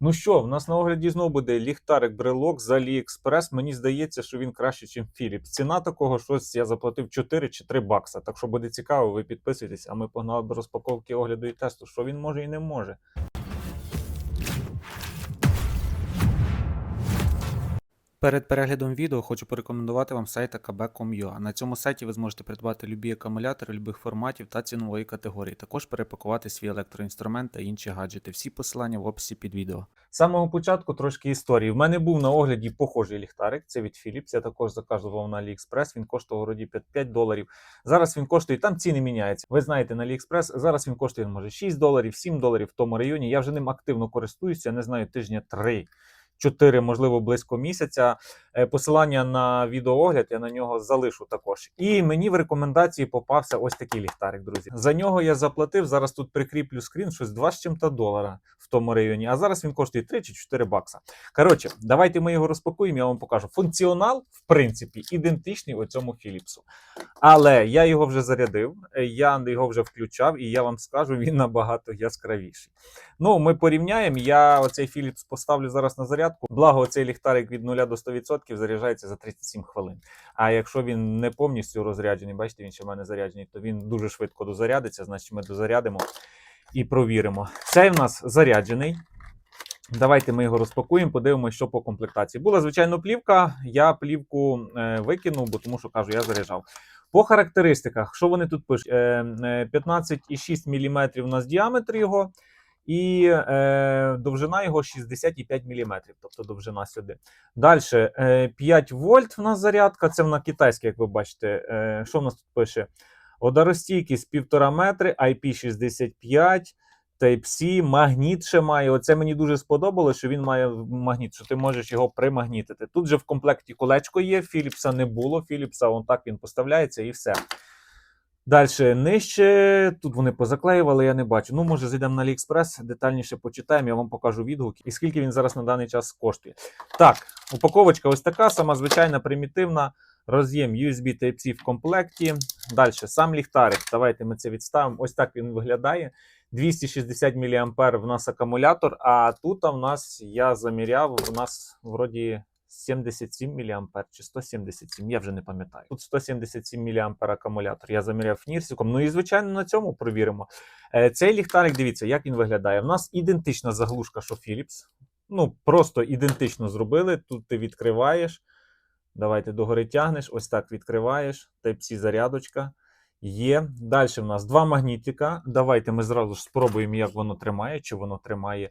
Ну що, в нас на огляді знову буде ліхтарик брелок з AliExpress. Мені здається, що він краще, ніж Philips. Ціна такого щось я заплатив 4 чи 3 бакса. Так що буде цікаво, ви підписуйтесь, а ми погнали до розпаковки огляду і тесту, що він може і не може. Перед переглядом відео хочу порекомендувати вам сайт akb.com.ua. На цьому сайті ви зможете придбати любі акумулятори любих форматів та цінової категорії. Також перепакувати свій електроінструмент та інші гаджети. Всі посилання в описі під відео. З самого початку трошки історії. В мене був на огляді похожий ліхтарик. Це від Philips. Я також заказував на AliExpress. Він коштував вроді 5, 5 доларів. Зараз він коштує, там ціни міняються. Ви знаєте, на AliExpress зараз він коштує може 6 доларів, 7 доларів в тому районі. Я вже ним активно користуюся, не знаю, тижня 3. 4, можливо, близько місяця. Е, Посилання на відеоогляд я на нього залишу також. І мені в рекомендації попався ось такий ліхтарик, друзі. За нього я заплатив. Зараз тут прикріплю скрін, щось 2 з чим-то долара в тому районі. А зараз він коштує 3 чи 4 бакса. Коротше, давайте ми його розпакуємо, я вам покажу. Функціонал, в принципі, ідентичний у цьому Філіпсу. Але я його вже зарядив, е, я його вже включав, і я вам скажу, він набагато яскравіший. Ну, ми порівняємо. Я оцей Philips поставлю зараз на зарядку. Благо, оцей ліхтарик від 0 до 100% заряджається за 37 хвилин. А якщо він не повністю розряджений, бачите, він ще в мене заряджений, то він дуже швидко дозарядиться. Значить, ми дозарядимо і провіримо. Цей в нас заряджений. Давайте ми його розпакуємо, подивимося, що по комплектації. Була, звичайно, плівка. Я плівку е, викинув, бо тому що кажу, я заряджав. По характеристиках, що вони тут пишуть? Е, е, 15,6 мм у нас діаметр його, і е, довжина його 65 мм, тобто довжина сюди. Далі е, 5 вольт в нас зарядка, це вона китайська, як ви бачите. Е, що в нас тут пише? Водоростійкість 1,5 метри, IP65. Type-C, магніт ще має. Оце мені дуже сподобалося, що він має магніт, що ти можеш його примагнітити. Тут же в комплекті колечко є, Філіпса не було. Філіпса, он так він поставляється і все. Далі нижче. Тут вони позаклеювали, я не бачу. Ну, може, зайдемо на AliExpress, детальніше почитаємо, я вам покажу відгуки і скільки він зараз на даний час коштує. Так, упаковочка ось така, сама звичайна, примітивна. Роз'єм USB Type-C в комплекті. Далі сам ліхтарик. Давайте ми це відставимо. Ось так він виглядає. 260 мА в нас акумулятор, а тут в нас я заміряв, у нас вроді 77 мА чи 177, я вже не пам'ятаю. Тут 177 мА акумулятор. Я заміряв нірсиком. Ну і звичайно на цьому провіримо. Е, Цей ліхтарик, дивіться, як він виглядає. У нас ідентична заглушка, що Philips. Ну, просто ідентично зробили. Тут ти відкриваєш. Давайте догори тягнеш, ось так відкриваєш. Type-C зарядочка. Є. Далі в нас два магнітика. Давайте ми зразу ж спробуємо, як воно тримає, чи воно тримає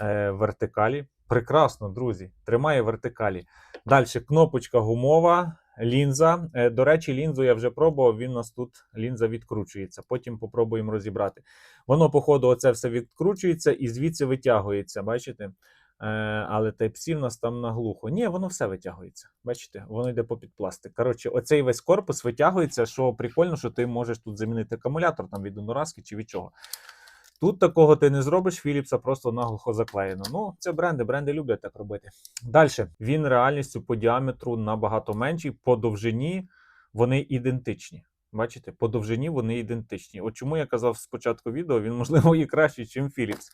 е, вертикалі. Прекрасно, друзі. Тримає вертикалі. Далі кнопочка гумова, лінза. Е, до речі, лінзу я вже пробував. Він у нас тут лінза відкручується. Потім попробуємо розібрати. Воно, по ходу, оце все відкручується і звідси витягується. Бачите? Е, але Type-C нас там наглухо. Ні, воно все витягується. Бачите, воно йде попід пластик. Коротше, оцей весь корпус витягується, що прикольно, що ти можеш тут замінити акумулятор там від одноразки чи від чого. Тут такого ти не зробиш, Філіпса просто наглухо заклеєно. Ну, це бренди, бренди люблять так робити. Далі, він реальністю по діаметру набагато менший, по довжині вони ідентичні. Бачите, по довжині вони ідентичні. От чому я казав спочатку відео, він, можливо, і кращий, ніж Philips.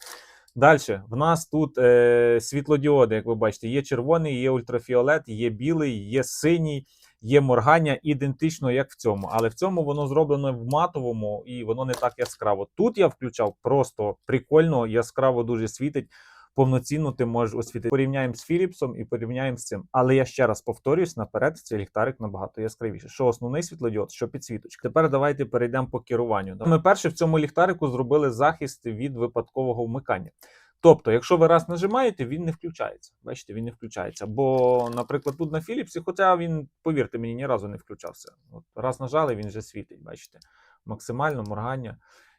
Далі, в нас тут е, світлодіоди, як ви бачите, є червоний, є ультрафіолет, є білий, є синій, є моргання, ідентично, як в цьому. Але в цьому воно зроблено в матовому і воно не так яскраво. Тут я включав просто прикольно, яскраво дуже світить. Повноцінно ти можеш освітити. Порівняємо з Філіпсом і порівняємо з цим. Але я ще раз повторюсь, наперед цей ліхтарик набагато яскравіший. Що основний світлодіод, що підсвіточка. Тепер давайте перейдемо по керуванню. Ми перше в цьому ліхтарику зробили захист від випадкового вмикання. Тобто, якщо ви раз нажимаєте, він не включається. Бачите, він не включається. Бо, наприклад, тут на Філіпсі, хоча він, повірте мені, ні разу не включався. От раз нажали, він вже світить. Бачите, максимально моргання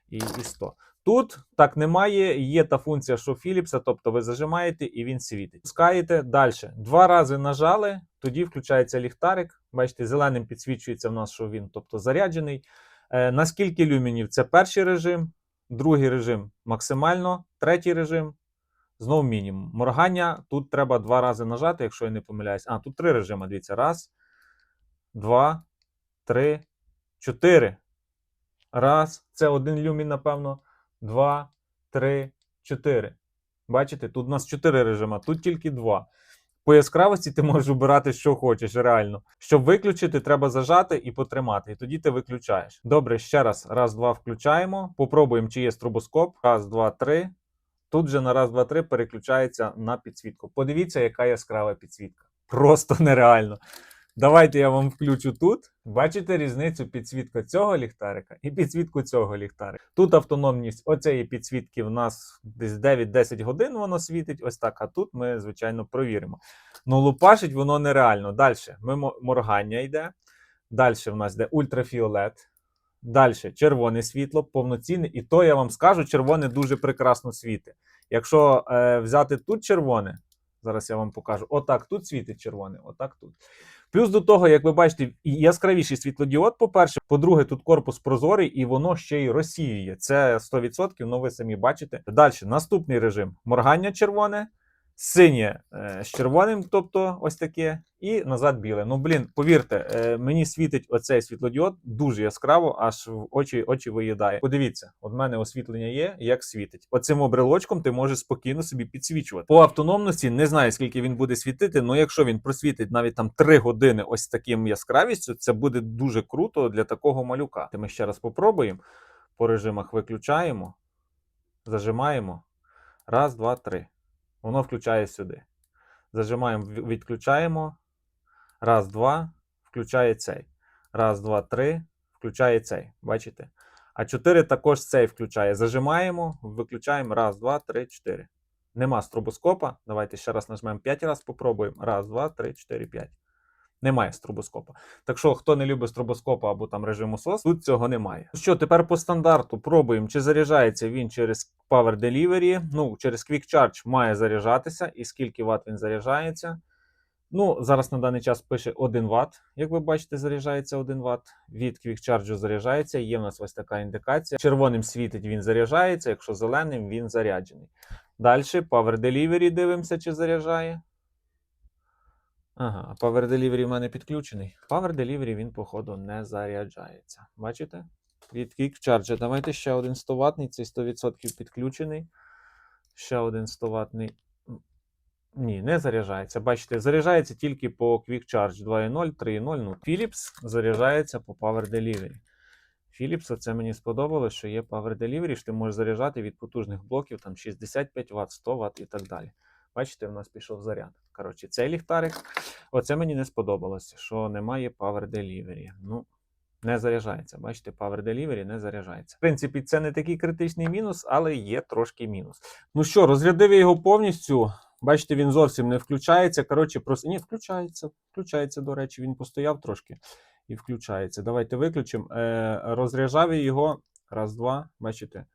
і, і 100. Тут так немає. Є та функція, що Філіпса, тобто ви зажимаєте і він світить. Пускаєте далі. Два рази нажали, тоді включається ліхтарик. Бачите, зеленим підсвічується в нас, що він тобто, заряджений. Е, на скільки люмінів? Це перший режим, другий режим максимально, третій режим. Знову мінімум. Моргання тут треба два рази нажати, якщо я не помиляюсь. А, тут три режими. Дивіться. Раз, два, три, чотири. Раз. Це один люмін, напевно. Два, три, чотири. Бачите, тут у нас 4 режима, тут тільки 2. По яскравості ти можеш обирати, що хочеш, реально. Щоб виключити, треба зажати і потримати. І тоді ти виключаєш. Добре, ще раз. Раз, два, включаємо. Попробуємо, чи є стробоскоп. Раз, два, три. Тут же на раз, два, три переключається на підсвітку. Подивіться, яка яскрава підсвітка. Просто нереально. Давайте я вам включу тут. Бачите різницю підсвітка цього ліхтарика і підсвітку цього ліхтарика. Тут автономність оцеї підсвітки в нас десь 9-10 годин воно світить, ось так. А тут ми, звичайно, провіримо. Ну, лупашить воно нереально. Далі ми моргання йде. Далі в нас йде ультрафіолет. Далі червоне світло, повноцінне. І то я вам скажу, червоне дуже прекрасно світить. Якщо е, взяти тут червоне, зараз я вам покажу. Отак тут світить червоне, отак тут. Плюс до того, як ви бачите, яскравіший світлодіод, по-перше, по-друге, тут корпус прозорий і воно ще й розсіює. Це 100%, ну ви самі бачите. Далі, наступний режим: моргання червоне, синє е, з червоним, тобто ось таке, і назад біле. Ну, блін, повірте, е, мені світить оцей світлодіод дуже яскраво, аж в очі, очі виїдає. Подивіться, от мене освітлення є, як світить. Оцим обрелочком ти можеш спокійно собі підсвічувати. По автономності не знаю, скільки він буде світити, але якщо він просвітить навіть там 3 години ось таким яскравістю, це буде дуже круто для такого малюка. Ми ще раз попробуємо. По режимах виключаємо, зажимаємо. Раз, два, три. Воно включає сюди. Зажимаємо, відключаємо. Раз, два, включає цей. Раз, два, три, включає цей. Бачите? А 4 також цей включає. Зажимаємо, виключаємо. Раз, два, три, чотири. Нема стробоскопа. Давайте ще раз нажмемо 5 разів, попробуємо. Раз, два, три, чотири, п'ять. Немає стробоскопа. Так що, хто не любить стробоскопа або там режиму SOS, тут цього немає. Що, тепер по стандарту пробуємо, чи заряджається він через Power Delivery. Ну, через Quick Charge має заряджатися, і скільки Вт він заряджається. Ну, зараз на даний час пише 1 Вт. Як ви бачите, заряджається 1 Вт. Від Quick Charge заряджається. Є в нас ось така індикація. Червоним світить він заряджається, якщо зеленим він заряджений. Далі Power Delivery дивимося, чи заряджає. Ага, Power Delivery в мене підключений. Power Delivery він, походу, не заряджається. Бачите? Від Quick Charge. Давайте ще один 100 ватний, цей 100% підключений. Ще один 100 ватний. Ні, не заряджається. Бачите, заряджається тільки по Quick Charge 2.0, 3.0. Ну, Philips заряджається по Power Delivery. Philips, оце мені сподобалось, що є Power Delivery, що ти можеш заряджати від потужних блоків там 65 Вт, 100 Вт і так далі. Бачите, в нас пішов заряд. Коротше, цей ліхтарик. Оце мені не сподобалось, що немає Power Delivery. Ну, не заряджається. Бачите, Power Delivery не заряджається. В принципі, це не такий критичний мінус, але є трошки мінус. Ну що, розрядив я його повністю. Бачите, він зовсім не включається. Коротше, просто ні, включається. Включається, до речі, він постояв трошки і включається. Давайте виключимо. Е, розряджав я його. Раз, два. Бачите.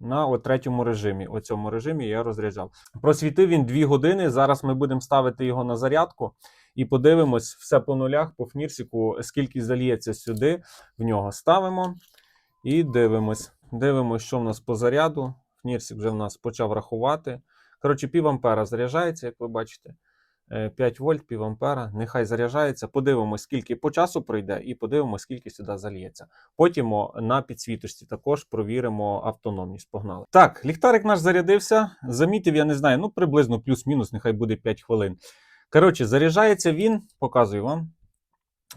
На о, третьому режимі. У цьому режимі я розряджав. Просвітив він 2 години. Зараз ми будемо ставити його на зарядку і подивимось все по нулях, по фнірсіку, скільки зальється сюди. В нього ставимо і дивимось. Дивимось, що в нас по заряду. Фнірсік вже в нас почав рахувати. Коротше, пів ампера заряджається, як ви бачите. Е, 5 вольт, пів ампера. Нехай заряджається. Подивимось, скільки по часу пройде, і подивимось, скільки сюди зальється. Потім на підсвіточці також провіримо автономність. Погнали. Так, ліхтарик наш зарядився. Замітив, я не знаю, ну приблизно плюс-мінус, нехай буде 5 хвилин. Коротше, заряджається він, показую вам.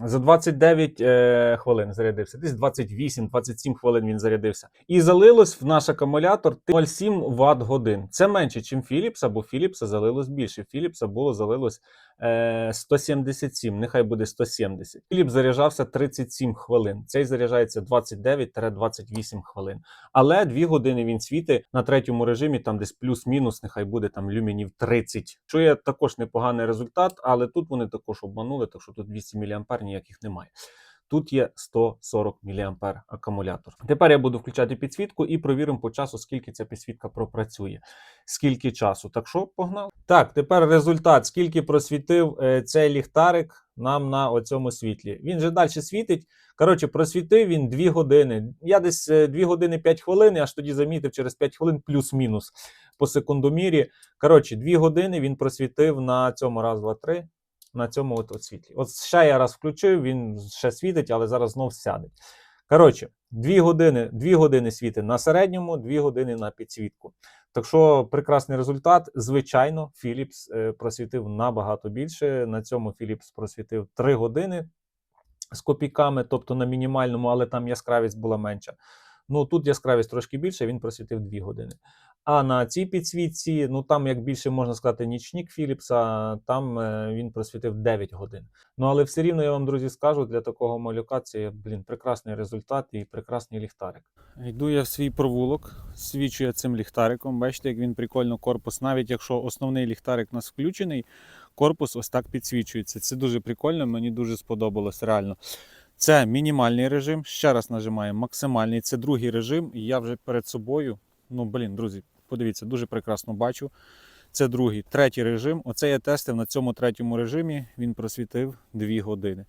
За 29 е, хвилин зарядився, десь 28-27 хвилин він зарядився. І залилось в наш акумулятор 0,7 Вт годин. Це менше, ніж Philips, бо Philips залилось більше. Philips було залилось 177, нехай буде 170. Філіп заряджався 37 хвилин. Цей заряджається 29-28 хвилин. Але 2 години він світить на третьому режимі, там десь плюс-мінус, нехай буде там люмінів 30. Що є також непоганий результат, але тут вони також обманули, так що тут 200 мА ніяких немає. Тут є 140 мА акумулятор. Тепер я буду включати підсвітку і провіримо по часу, скільки ця підсвітка пропрацює. Скільки часу. Так що погнали. Так, тепер результат. Скільки просвітив е, цей ліхтарик нам на оцьому світлі. Він же далі світить. Коротше, просвітив він 2 години. Я десь е, 2 години 5 хвилин, аж тоді замітив через 5 хвилин плюс-мінус по секундомірі. Коротше, 2 години він просвітив на цьому раз, два, три. На цьому от, от світлі. От ще я раз включив, він ще світить, але зараз знов сяде. Коротше, 2 години, 2 години світи на середньому, 2 години на підсвітку. Так що прекрасний результат. Звичайно, Philips е, просвітив набагато більше. На цьому Philips просвітив 3 години з копійками, тобто на мінімальному, але там яскравість була менша. Ну тут яскравість трошки більше, він просвітив 2 години. А на цій підсвітці, ну там як більше можна сказати, нічник Філіпса, там е, він просвітив 9 годин. Ну але все рівно я вам, друзі, скажу, для такого малюка це, блін, прекрасний результат і прекрасний ліхтарик. Йду я в свій провулок, свічу я цим ліхтариком. Бачите, як він прикольно корпус. Навіть якщо основний ліхтарик у нас включений, корпус ось так підсвічується. Це дуже прикольно, мені дуже сподобалось реально. Це мінімальний режим. Ще раз нажимаємо максимальний. Це другий режим. І я вже перед собою. Ну, блін, друзі, подивіться, дуже прекрасно бачу. Це другий, третій режим. Оце я тестив на цьому третьому режимі. Він просвітив 2 години.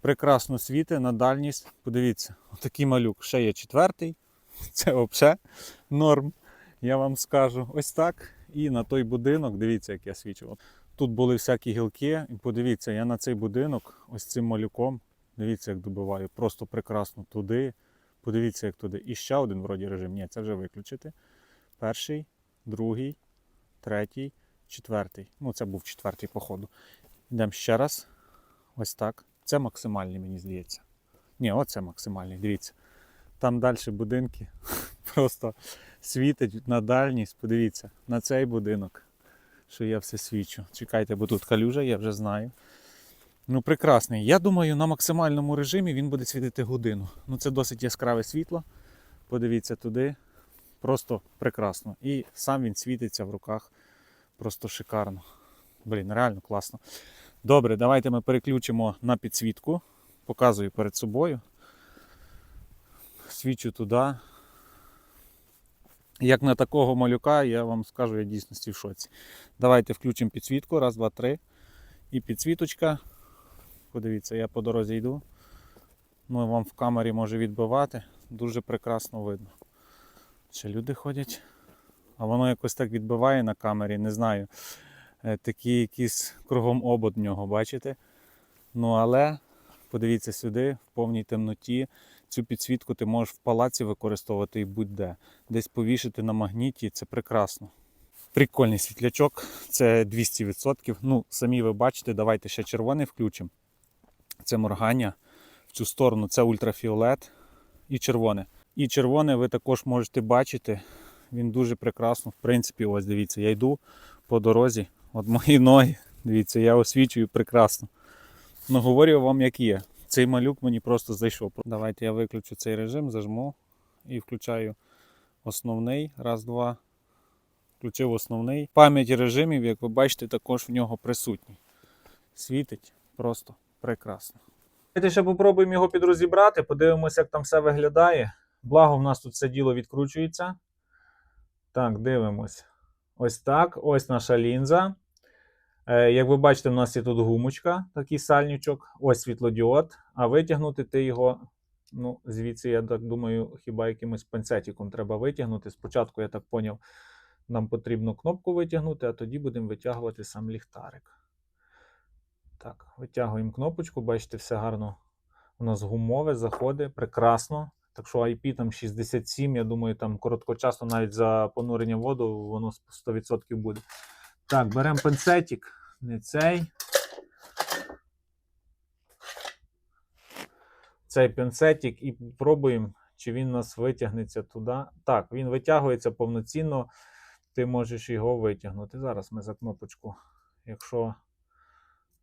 Прекрасно світи на дальність. Подивіться, отакий малюк. Ще є четвертий. Це взагалі норм. Я вам скажу. Ось так. І на той будинок, дивіться, як я свічив. Тут були всякі гілки. І подивіться, я на цей будинок ось цим малюком. Дивіться, як добиваю. Просто прекрасно туди. Подивіться, як туди. І ще один вроді режим. Ні, це вже виключити. Перший, другий, третій, четвертий. Ну, це був четвертий, походу. Йдемо ще раз. Ось так. Це максимальний, мені здається. Ні, оце максимальний. Дивіться. Там далі будинки. Просто світить на дальність. Подивіться, на цей будинок, що я все свічу. Чекайте, бо тут калюжа, я вже знаю. Ну, прекрасний. Я думаю, на максимальному режимі він буде світити годину. Ну, це досить яскраве світло. Подивіться туди. Просто прекрасно. І сам він світиться в руках. Просто шикарно. Блін, реально класно. Добре, давайте ми переключимо на підсвітку. Показую перед собою. Свічу туди. Як на такого малюка, я вам скажу, я дійсності в шоці. Давайте включимо підсвітку. Раз, два, три. І підсвіточка. Подивіться, я по дорозі йду. Ну, вам в камері може відбивати. Дуже прекрасно видно. Ще люди ходять. А воно якось так відбиває на камері, не знаю. Е, Такий якийсь кругом обод нього, бачите? Ну але подивіться сюди, в повній темноті. Цю підсвітку ти можеш в палаці використовувати і будь-де. Десь повішати на магніті, це прекрасно. Прикольний світлячок, це 200%. Ну, самі ви бачите, давайте ще червоний включимо. Це моргання. В цю сторону це ультрафіолет і червоне. І червоне ви також можете бачити. Він дуже прекрасно. В принципі, ось дивіться, я йду по дорозі. От мої ноги. Дивіться, я освічую прекрасно. Ну, говорю вам, як є. Цей малюк мені просто зайшов. Давайте я виключу цей режим, зажму і включаю основний. Раз, два. Включив основний. Пам'ять режимів, як ви бачите, також в нього присутній. Світить просто прекрасно. Давайте ще попробуємо його підрозібрати, подивимося, як там все виглядає. Благо, в нас тут все діло відкручується. Так, дивимось. Ось так. Ось наша лінза. Е, як ви бачите, в нас є тут гумочка, такий сальничок, ось світлодіод. А витягнути ти його, ну, звідси, я так думаю, хіба якимось пинцетиком треба витягнути. Спочатку, я так поняв, нам потрібно кнопку витягнути, а тоді будемо витягувати сам ліхтарик. Так, витягуємо кнопочку, бачите, все гарно. У нас гумове заходить, прекрасно. Так що IP там 67, я думаю, там короткочасно навіть за понурення воду воно 100% буде. Так, беремо пинцетик, не цей. Цей пінцетик і пробуємо, чи він нас витягнеться туди. Так, він витягується повноцінно. Ти можеш його витягнути. Зараз ми за кнопочку. Якщо.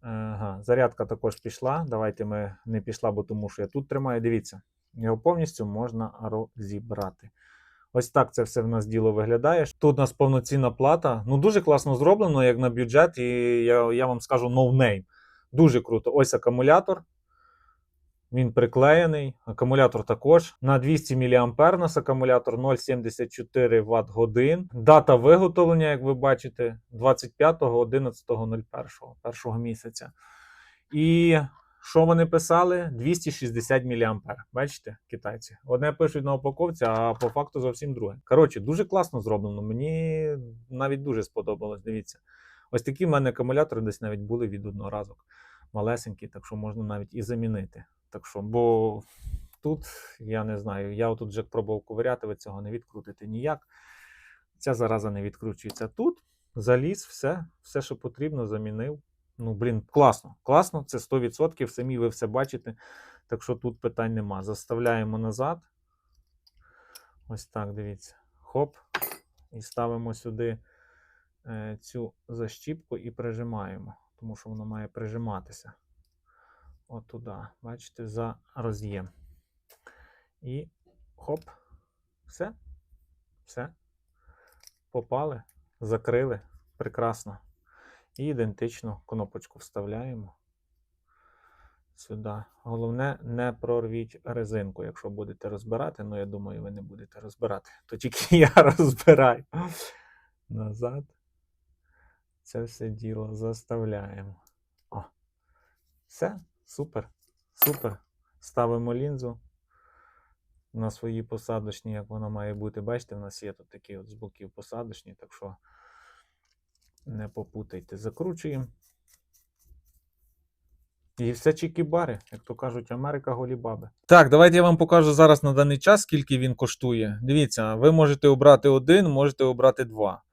Ага, зарядка також пішла. Давайте ми не пішла, бо тому що я тут тримаю. Дивіться, його повністю можна розібрати. Ось так це все в нас діло виглядає. Тут у нас повноцінна плата. Ну, дуже класно зроблено, як на бюджет, і я, я вам скажу no. Дуже круто. Ось акумулятор. Він приклеєний. Акумулятор також. На 200 мА нас акумулятор 0,74 Вт годин. Дата виготовлення, як ви бачите, 25.11.01 першого місяця. І що вони писали? 260 мА. Бачите, китайці. Одне пишуть на упаковці, а по факту зовсім друге. Коротше, дуже класно зроблено. Мені навіть дуже сподобалось. Дивіться. Ось такі в мене акумулятори десь навіть були від одноразок. Малесенькі, так що можна навіть і замінити. Так що, бо тут я не знаю. Я отут вже пробував ковиряти, ви цього не відкрутите ніяк. Ця зараза не відкручується. Тут заліз, все, все, що потрібно, замінив. Ну, блін, класно, класно, це 100%, самі ви все бачите. Так що тут питань нема. Заставляємо назад. Ось так, дивіться. Хоп. І ставимо сюди е, цю защіпку і прижимаємо, тому що воно має прижиматися. От туди. Бачите, за роз'єм. І хоп. Все. Все. Попали, закрили. Прекрасно. І ідентично кнопочку вставляємо сюди. Головне, не прорвіть резинку, якщо будете розбирати. Ну, я думаю, ви не будете розбирати. То тільки я розбираю. Назад. Це все діло заставляємо. О. Все, супер. Супер. Ставимо лінзу на свої посадочні, як вона має бути. Бачите, в нас є тут такі от з боків посадочні, так що не попутайте. Закручуємо. І все чікі-бари, як то кажуть, Америка голібаби. Так, давайте я вам покажу зараз на даний час, скільки він коштує. Дивіться, ви можете обрати один, можете обрати два.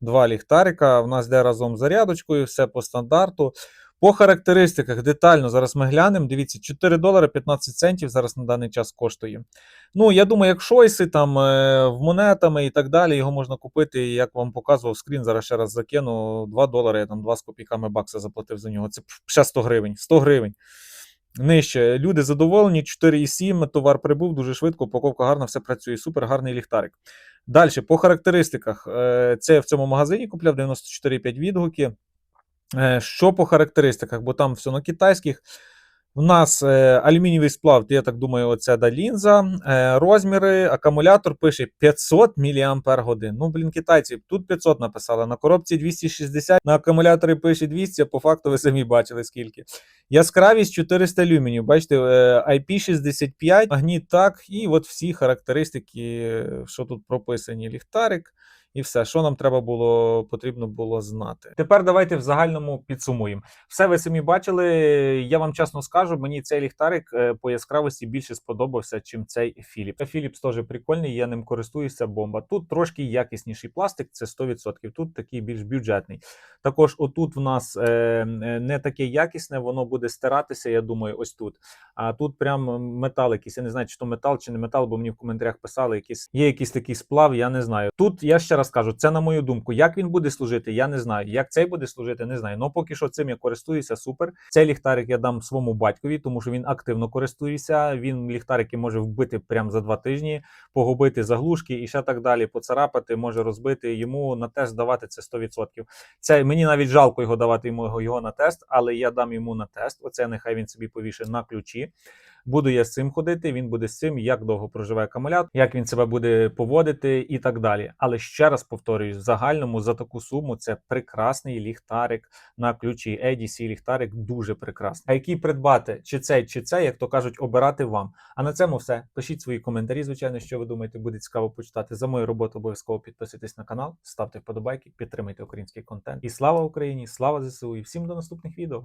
Два ліхтарика. В нас йде разом з зарядочкою, все по стандарту. По характеристиках детально зараз ми глянемо. Дивіться, 4 долари 15 центів зараз на даний час коштує. Ну, я думаю, як шойси там е, в монетами і так далі, його можна купити, як вам показував скрін, зараз ще раз закину 2 долари, я там 2 з копійками бакса заплатив за нього. Це ще 100 гривень. 100 гривень. Нижче. Люди задоволені, 4,7, товар прибув дуже швидко, упаковка гарна, все працює. Супер, гарний ліхтарик. Далі, по характеристиках, е, це я в цьому магазині купляв 94,5 відгуки. Е, Що по характеристиках, бо там все на китайських. У нас е, алюмінієвий сплав, я так думаю, оце да лінза. Е, розміри, акумулятор пише 500 мАч. Ну, блін, китайці, тут 500 написали, на коробці 260, на акумуляторі пише 200, а по факту ви самі бачили скільки. Яскравість 400 люменів. Бачите, е, IP65, магніт так, і от всі характеристики, що тут прописані, ліхтарик. І все, що нам треба було потрібно було знати. Тепер давайте в загальному підсумуємо. Все ви самі бачили. Я вам чесно скажу, мені цей ліхтарик е, по яскравості більше сподобався, чим цей Philips. Philips теж прикольний, я ним користуюся бомба. Тут трошки якісніший пластик, це 100%. Тут такий більш бюджетний. Також отут в нас е, е, не таке якісне, воно буде стиратися, я думаю, ось тут. А тут прям метал якийсь. Я не знаю, чи то метал, чи не метал, бо мені в коментарях писали, якийсь є якийсь такий сплав, я не знаю. Тут я ще раз кажу, це на мою думку. Як він буде служити, я не знаю. Як цей буде служити, не знаю. Ну поки що цим я користуюся супер. Цей ліхтарик я дам своєму батькові, тому що він активно користується. Він ліхтарики може вбити прямо за два тижні, погубити заглушки і ще так далі, поцарапати, може розбити йому на тест давати це 100%. Це мені навіть жалко його давати йому його, на тест, але я дам йому на тест. Оце нехай він собі повішає на ключі. Буду я з цим ходити, він буде з цим, як довго проживе акумулятор, як він себе буде поводити і так далі. Але ще раз повторюю, в загальному за таку суму це прекрасний ліхтарик на ключі. EDC ліхтарик дуже прекрасний. А який придбати, чи цей, чи цей, як то кажуть, обирати вам. А на цьому все. Пишіть свої коментарі, звичайно, що ви думаєте, буде цікаво почитати. За мою роботу обов'язково підписуйтесь на канал, ставте вподобайки, підтримуйте український контент. І слава Україні! Слава ЗСУ! І всім до наступних відео!